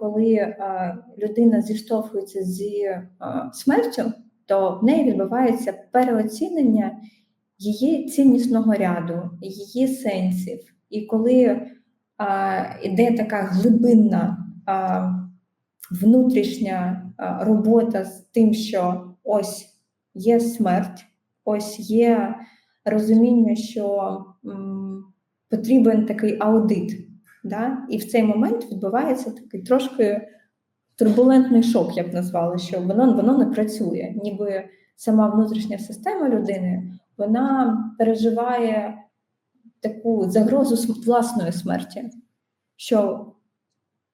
коли е, людина зіштовхується зі е, смертю, то в неї відбувається переоцінення її ціннісного ряду, її сенсів. І коли йде така глибинна а, внутрішня а, робота з тим, що ось є смерть, ось є розуміння, що м, потрібен такий аудит. Да? І в цей момент відбувається такий трошки турбулентний шок, я б назвала, що воно, воно не працює, ніби сама внутрішня система людини вона переживає таку загрозу власної смерті, що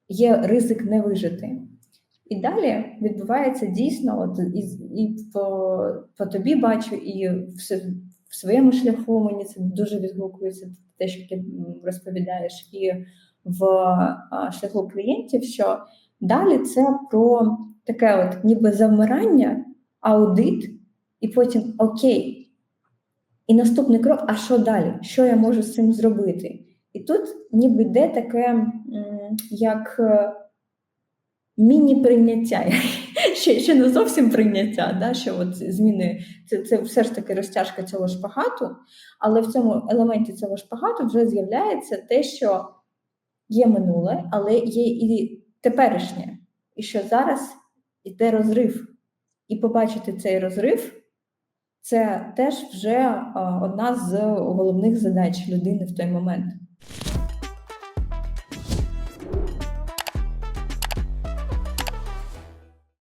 є ризик не вижити. І далі відбувається дійсно, от і, і по, по тобі бачу, і в, с- в своєму шляху мені це дуже відгукується те, що ти розповідаєш, і в шляху клієнтів, що далі це про таке от ніби завмирання, аудит, і потім окей. І наступний крок: а що далі? Що я можу з цим зробити? І тут ніби йде таке, як е, міні-прийняття, ще, ще не зовсім прийняття, да, що от зміни, це, це все ж таки розтяжка цього шпагату, але в цьому елементі цього шпагату вже з'являється те, що є минуле, але є і теперішнє, і що зараз йде розрив. І побачити цей розрив це теж вже одна з головних задач людини в той момент.